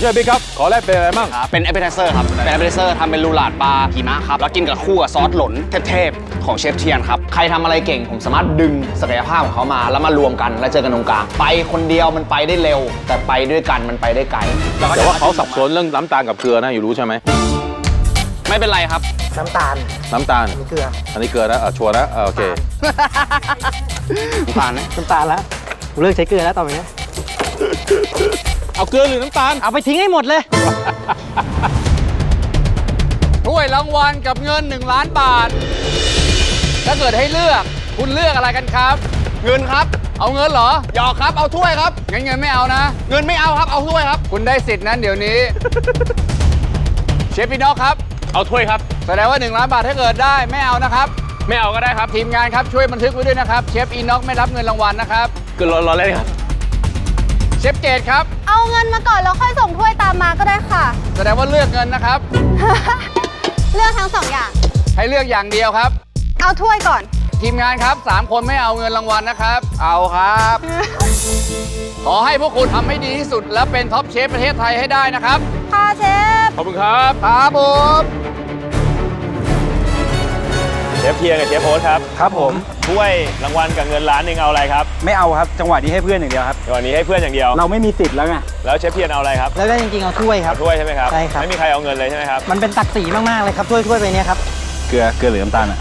เยบิ๊กครับ ขอแลกเป็นอะไรบ้างครับ เป็น a p p e t i z e r ครับเป็น a p p e t i z e r ทำเป็นลูลาดปลาหิมะครับ แล้วกินกับคู่กับซอสหล่นเทพๆของเชฟเทียนครับ ใครทำอะไรเก่งผมสามารถดึงศักยภาพของเขามา แล้วมารวมกันแล้วเจอกันตรงกลาง ไปคนเดียวมันไปได้เร็ว แต่ไปด้วยกันมันไปได้ไกล แต่ว่าเขาสับสนเรื่องน้ำตาลกับเกลือนะอยู่รู้ใช่ไหมไม่เป็นไรครับ น้ำตาล น้ำตาลเกลือ อันนี้เกลือนะเออชัวร์นะเออโอเค น้ำตาลนะ น้ำตาลแล้วกูเลิกใช้เกลือแล้วต่อไปนี้ เอาเกลือหรือน้ำตาล เอาไปทิ้งให้หมดเลย ถ้วยรางวัลกับเงิน 1 ล้านบาท ถ้าเกิดให้เลือกคุณเลือกอะไรกันครับ เงินครับ เอาเงินเหรอหยอกครับเอาถ้วยครับงั้นเงินไม่เอานะ เงินไม่เอาครับเอาถ้วยครับ คุณได้สิทธิ์นั้นเดี๋ยวนี้ เชฟพี่นอกครับ เอาถ้วยครับ แสดงว่า 1 ล้านบาทถ้าเกิดได้ไม่เอานะครับ ไม่เอาก็ได้ครับ ทีมงานครับช่วยบันทึกไว้ด้วยนะครับ เชฟอีน็อกไม่รับเงินรางวัลนะครับก็รอรอเล่นครับ เชฟเกตครับ เอาเงินมาก่อนแล้วค่อยส่งถ้วยตามมาก็ได้ค่ะ แสดงว่าเลือกเงินนะครับ เลือกทั้งสองอย่าง ให้เลือกอย่างเดียวครับ เอาถ้วยก่อน ทีมงานครับ3คนไม่เอาเงินรางวัลนะครับ เอาครับ ขอให้พวกคุณทำให้ดีที่สุด และเป็นท็อปเชฟประเทศไทยให้ได้นะครับ ค่ะเชฟ ขอบคุณครับ ครับผม เชฟเทียกับเชฟโอ๊ตครับครับผม ถ้วยรางวัลกับเงินล้านหนึ่งเอาอะไรครับไม่เอาครับ จังหวะนี้ให้เพื่อนอย่างเดียวครับในวันนี้ให้เพื่อนอย่างเดียว เราไม่มีสิทธิ์แล้วไงแล้วเชฟเทียนเอาอะไรครับแล้วก็จริงๆเอาถ้วยครับเอาถ้วยใช่ไหมครับ ใช่ครับ ไม่มีใครเอาเงินเลยใช่ไหมครับมันเป็นตักสีมากๆเลยครับถ้วยถ้วยไปเนี้ยครับเกลือเกลือหรือน้ำตาลอะ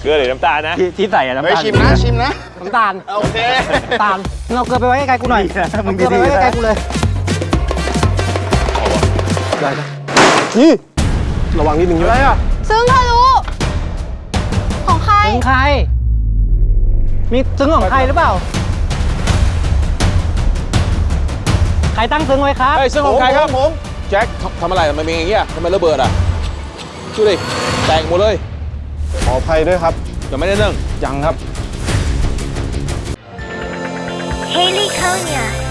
เกลือหรือน้ำตาลนะ ที่ที่ใส่อะน้ำเฮ้ยตาล ชิมนะชิมนะน้ำตาลโอเคน้ำตาลมึงเอาเกลือไปไว้ใกล้ๆกูหน่อยดีนะมึเอางเกลือไปดีๆไว้นะ ใกล้ๆกูเลยระวังนิดนึงด้วยซึ้งทะลุของใคร ซึ้งใคร มีซึ้งของใครหรือเปล่า ใครตั้งซึ้งไว้ครับ เฮ้ยซึ่งของใครครับผมแจ็คทำทำอะไรทำไมเป็นอย่างเงี้ยทำไมระเบิดอะดูดิแตกหมดเลยขออภัยด้วยครับยังไม่ได้นึ่งยังครับ Haley Konya, H group.